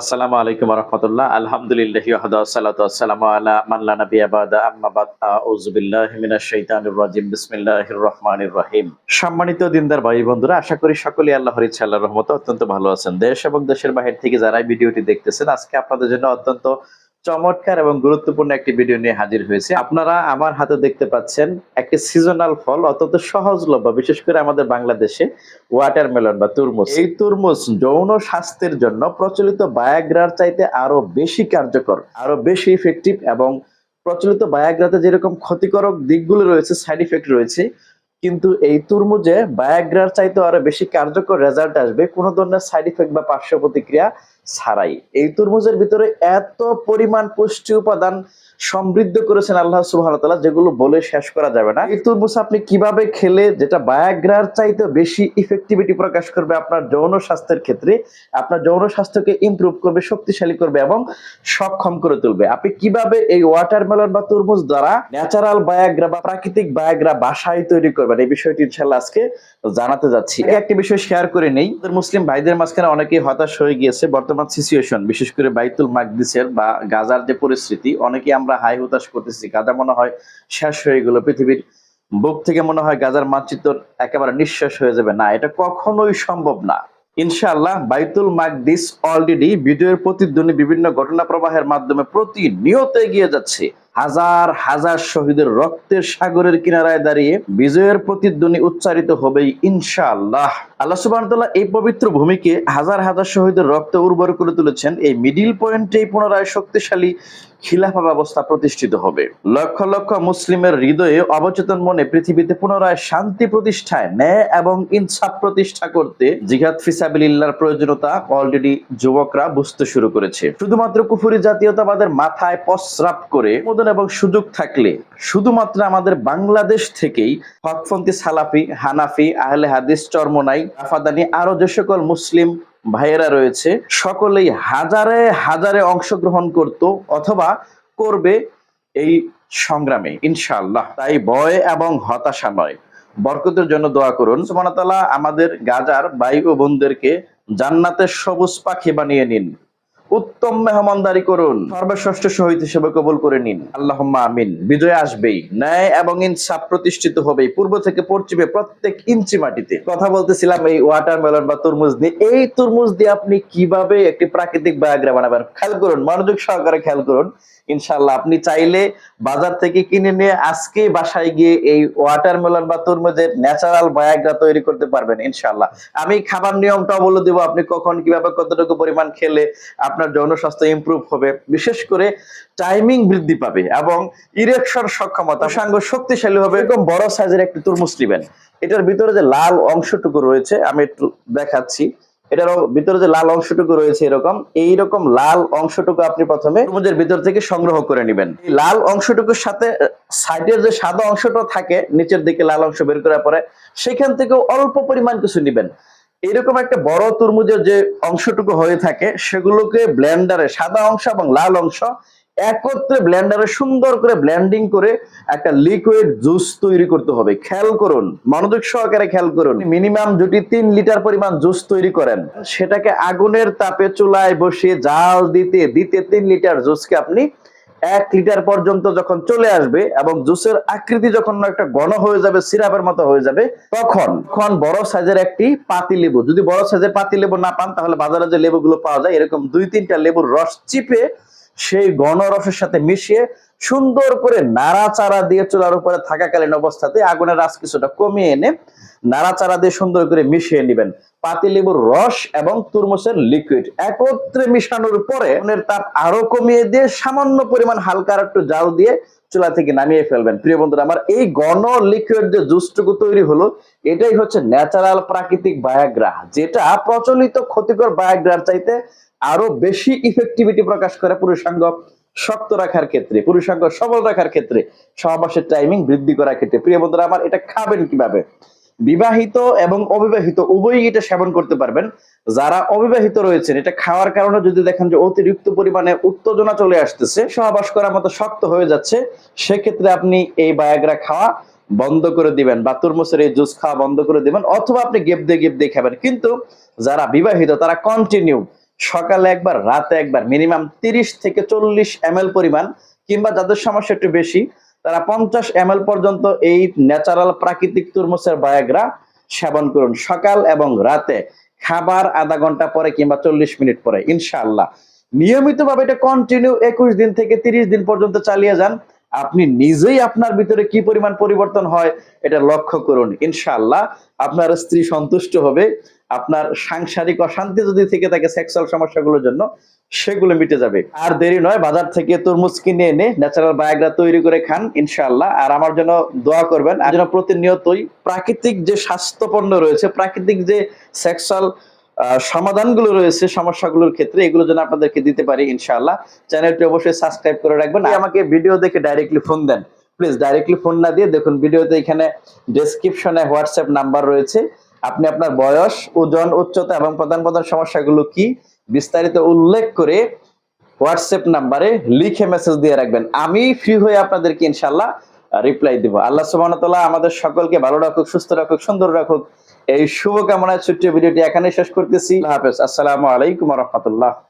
আসসালামু আলাইকুম রহমতুল্লাহ। আলহামদুলিল্লাহ সালাতু আসসালামু আলা মাল্লা নবী আবাদা আম্মা বাদ, আউযু বিল্লাহি মিনাশ শাইতানির রাজিম। বিসমিল্লাহির রহমানির রহিম। সম্মানিত দিনদার ভাই বন্ধুরা, আশা করি সকলেই আল্লাহর ইচ্ছা, আল্লাহর রহমতে অত্যন্ত ভালো আছেন। দেশ এবং দেশের বাহির থেকে যারা ভিডিওটি দেখতেছেন, আজকে আপনাদের জন্য অত্যন্ত চমৎকার এবং গুরুত্বপূর্ণ একটি ভিডিও নিয়ে হাজির হয়েছে। আপনারা আমার হাতে দেখতে পাচ্ছেন একটি সিজনাল ফল, অত্যন্ত সহজলভ্য, বিশেষ করে আমাদের বাংলাদেশে ওয়াটারমেলন বা তুরমুজ। এই তুরমুজ যৌন স্বাস্থ্যের জন্য প্রচলিত বায়াগ্রার চাইতে আরও বেশি কার্যকর, আরও বেশি ইফেক্টিভ এবং প্রচলিত বায়াগ্রাতে যেরকম ক্ষতিকারক দিকগুলো রয়েছে সাইড ইফেক্ট রয়েছে কিন্তু এই তুরমুজে বায়াগ্রার চাইতে আরও বেশি কার্যকর রেজাল্ট আসবে কোনো ধরনের সাইড ইফেক্ট বা পার্শ্ব প্রতিক্রিয়া ছাড়াই। এই তরমুজের ভিতরে এত পরিমাণ পুষ্টি উপাদান সমৃদ্ধ করেছেন আল্লাহ সুবহান যেগুলো বলে শেষ করা যাবে না। এই তরমুজ আপনি কীভাবে খেলে যেটা বায়াগ্রার চাইতে বেশি ইফেক্টিভিটি প্রকাশ করবে আপনার যৌন স্বাস্থ্যের ক্ষেত্রে, আপনার যৌন স্বাস্থ্যকে ইমপ্রুভ করবে, শক্তিশালী করবে এবং সক্ষম করে তুলবে। আপনি কীভাবে এই ওয়াটারমেলন বা তরমুজ দ্বারা ন্যাচারাল বায়াগ্রা বা প্রাকৃতিক বায়াগ্রা বাসায় তৈরি করবেন, এই বিষয়টি ইনশাল্লাহ আজকে জানাতে যাচ্ছি। একটি বিষয় শেয়ার করে নেই। মুসলিম ভাইদের মাঝখানে অনেকেই হতাশ হয়ে গিয়েছে বর্তমান সিচুয়েশন বিশেষ করে বাইতুল মাকদিসের বা গাজার যে পরিস্থিতি অনেকে আমরা হাই হতাশ করতেছি। গাজা মনে হয় শেষ হয়ে গেল। পৃথিবীর বুক থেকে মনে হয় গাজার মানচিত্র একেবারে নিঃশ্বাস হয়ে যাবে। না, এটা কখনোই সম্ভব না। ইনশাআল্লাহ বাইতুল মাকদিস অলরেডি ভিডিওর প্রতিধ্বনি বিভিন্ন ঘটনা প্রবাহের মাধ্যমে প্রতিনিয়ত এগিয়ে যাচ্ছে। হাজার হাজার শহীদের রক্তের সাগরের কিনারায় দাঁড়িয়ে বিজয়ের প্রতিধ্বনি উচ্চারিত হবেই ইনশাআল্লাহ। আল্লাহ সুবাহতাল্লাহ এই পবিত্র ভূমিকে হাজার হাজার শহীদের রক্ত উর্বর করে তুলেছেন। এই মিডিল পয়েন্টেই পুনরায় শক্তিশালী খিলাফা ব্যবস্থা প্রতিষ্ঠিত হবে। লক্ষ লক্ষ মুসলিমের হৃদয়ে অবচেতন মনে পৃথিবীতে পুনরায় শান্তি প্রতিষ্ঠায়, ন্যায় এবং ইনসাফ প্রতিষ্ঠা করতে জিহাদ ফিসাবিল্লাহর প্রয়োজনীয়তা অলরেডি যুবকরা বুঝতে শুরু করেছে। শুধুমাত্র কুফুরি জাতীয়তাবাদের মাথায় প্রস্রাব করে অনুমোদন এবং সুযোগ থাকলে শুধুমাত্র আমাদের বাংলাদেশ থেকেই হকপন্থী সালাফি, হানাফি, আহলে হাদিস, চরমনাই আফাদানি আরও যে সকল মুসলিম ভাইয়েরা রয়েছে, সকলেই হাজারে হাজারে অংশগ্রহণ করত অথবা করবে এই সংগ্রামে, ইনশাআল্লাহ। তাই ভয় এবং হতাশা নয়। বরকতের জন্য দোয়া করুন। সুবহানাতাআলা আমাদের গাজার ভাই ও বোনদেরকে জান্নাতের সবুজ পাখি বানিয়ে নিন। উত্তম মেহমানদারি করুন। সর্বশ্রেষ্ঠ শহীদ হিসেবে কবুল করে নিন। আল্লাহ আমিন। বিজয় আসবেই। ন্যায় এবং ইনসাফ প্রতিষ্ঠিত হবে পূর্ব থেকে পশ্চিমে প্রত্যেক ইঞ্চি মাটিতে। কথা বলতেছিলাম এই ওয়াটারমেলন বা তরমুজ দিয়ে এই তরমুজ দিয়ে আপনি কীভাবে একটি প্রাকৃতিক বায়োগ্রা বানাবেন? খেয়াল করুন, মনোযোগ সহকারে খেয়াল করুন। ইনশাল্লাহ আপনি চাইলে বাজার থেকে কিনে নিয়ে আজকে বাসায় গিয়ে এই ওয়াটারমেলন বা তরমুজের ন্যাচারাল বায়োগ্রা তৈরি করতে পারবেন ইনশাল্লাহ আমি খাবার নিয়মটাও বলে দিব। আপনি কখন, কীভাবে, কতটুকু পরিমাণ খেলে আপনার যৌন স্বাস্থ্য ইমপ্রুভ হবে। বিশেষ করে টাইমিং বৃদ্ধি পাবে এবং ইরেকশন সক্ষমতা সাঙ্গ শক্তিশালী হবে। এরকম বড় সাইজের একটি তরমুজ নেবেন। এটার ভিতরে যে লাল অংশটুকু রয়েছে, আমি একটু দেখাচ্ছি। এটারও ভিতরে যে লাল অংশটুকু রয়েছে এরকম এই রকম লাল অংশটুকু আপনি প্রথমে তরমুজের ভিতর থেকে সংগ্রহ করে নেবেন। লাল অংশটুকুর সাথে সাইডের যে সাদা অংশটা থাকে, নিচের দিকে লাল অংশ বের করার পরে সেখান থেকে অল্প পরিমাণ কিছু নেবেন। এরকম একটা বড় তরমুজের যে অংশটুকু হয়ে থাকে, সেগুলোকে ব্লেন্ডারে সাদা অংশ এবং লাল অংশ একত্রে ব্লেন্ডারে সুন্দর করে ব্লেন্ডিং করে একটা লিকুইড জুস তৈরি করতে হবে। খেয়াল করুন, মনোযোগ সহকারে খেয়াল করুন। মিনিমাম যদি তিন লিটার পরিমাণ জুস তৈরি করেন। সেটাকে আগুনের তাপে চুলায় বসিয়ে জাল দিতে দিতে তিন লিটার জুসকে আপনি এক লিটার পর্যন্ত যখন চলে আসবে এবং জুসের আকৃতি যখন একটা ঘন হয়ে যাবে, সিরাপের মতো হয়ে যাবে, তখন তখন বড় সাইজের একটি পাতি লেবু। যদি বড় সাইজের পাতি লেবু না পান, তাহলে বাজারে যে লেবুগুলো পাওয়া যায়, এরকম দুই তিনটা লেবুর রস চিপে সেই গণরসের সাথে মিশিয়ে সুন্দর করে নাড়াচাড়া দিয়ে চুলার উপরে থাকাকালীন অবস্থাতে আগুনের রাস কিছুটা কমিয়ে এনে নাড়াচাড়া দিয়ে সুন্দর করে মিশিয়ে নেবেন। পাতিলেবুর রস এবং তুরমুসের লিকুইড একত্রে মিশানোর পরে তাপ আরও কমিয়ে দিয়ে সামান্য পরিমাণ হালকা একটু জাল দিয়ে চুলা থেকে নামিয়ে ফেলবেন। প্রিয় বন্ধুরা, আমার এই ঘন লিকুইড যে জুসটুকু তৈরি হলো, এটাই হচ্ছে ন্যাচারাল প্রাকৃতিক বায়াগ্রা যেটা প্রচলিত ক্ষতিকর বায়াগ্রার চাইতে আরও বেশি ইফেক্টিভিটি প্রকাশ করে পুরুষাঙ্গ শক্ত রাখার ক্ষেত্রে, পুরুষাঙ্গ সবল রাখার ক্ষেত্রে। সহবাসের টাইমিং বৃদ্ধি করার ক্ষেত্রে। প্রিয় বন্ধুরা, আমার এটা খাবেন কীভাবে? বিবাহিত এবং অবিবাহিত, উভয়ই এটা সেবন করতে পারবেন। যারা অবিবাহিত রয়েছেন, এটা খাওয়ার কারণে যদি দেখেন যে অতিরিক্ত পরিমাণে উত্তেজনা চলে আসতেছে, সহবাস করার মতো শক্ত হয়ে যাচ্ছে, সেক্ষেত্রে আপনি এই বায়াগ্রা খাওয়া বন্ধ করে দিবেন বা তরমুজের এই জুস খাওয়া বন্ধ করে দিবেন, অথবা আপনি গেপ দিয়ে গেপ দিয়ে খাবেন। কিন্তু যারা বিবাহিত, তারা কন্টিনিউ সকালে একবার, রাতে একবার মিনিমাম তিরিশ থেকে চল্লিশ এম পরিমাণ, কিংবা যাদের সমস্যা একটু বেশি তারা পঞ্চাশ এম পর্যন্ত এই ন্যাচারাল প্রাকৃতিক তুরমুসের বায়াগ্রা সেবন করুন সকাল এবং রাতে। খাবার আধা ঘণ্টা পরে কিংবা চল্লিশ মিনিট পরে, ইনশাআল্লাহ। নিয়মিতভাবে এটা কন্টিনিউ একুশ দিন থেকে তিরিশ দিন পর্যন্ত চালিয়ে যান। আপনি নিজেই আপনার ভিতরে কি পরিমাণ পরিবর্তন হয় এটা লক্ষ্য করুন, ইনশাআল্লাহ। আপনার স্ত্রী সন্তুষ্ট হবে। আপনার সাংসারিক অশান্তি যদি থেকে থাকে সেক্সুয়াল সমস্যাগুলোর জন্য সেগুলো মিটে যাবে। আর দেরি নয়, বাজার থেকে তরমুজ কিনে এনে ন্যাচারাল বায়োগ্রা তৈরি করে খান, ইনশাআল্লাহ। আর আমার জন্য দোয়া করবেন, আর যেন প্রতিনিয়তই প্রাকৃতিক যে স্বাস্থ্যপণ্য রয়েছে, প্রাকৃতিক যে সেক্সুয়াল সমাধানগুলো রয়েছে সমস্যাগুলোর ক্ষেত্রে, এগুলো যেন আপনাদেরকে দিতে পারি, ইনশাআল্লাহ। চ্যানেলটি অবশ্যই সাবস্ক্রাইব করে রাখবেন। আর আমাকে ভিডিও দেখে ডাইরেক্টলি ফোন দেন। প্লিজ ডাইরেক্টলি ফোন না দিয়ে দেখুন ভিডিওতে এখানে ডেসক্রিপশনে হোয়াটসঅ্যাপ নাম্বার রয়েছে। আপনি আপনার বয়স, ওজন, উচ্চতা এবং প্রধান প্রধান সমস্যাগুলো কি? বিস্তারিত উল্লেখ করে হোয়াটসঅ্যাপ নাম্বারে লিখে মেসেজ দিয়ে রাখবেন। আমি ফ্রি হয়ে আপনাদেরকে ইনশাল্লাহ রিপ্লাই দিব। আল্লাহ সুবহানাহু আমাদের সকলকে ভালো রাখুক, সুস্থ রাখুক, সুন্দর রাখুক। এই শুভকামনায় ছোট্ট ভিডিওটি এখানে শেষ করতেছি। হাফেজ। আসসালামু আলাইকুম রহমতুল্লাহ।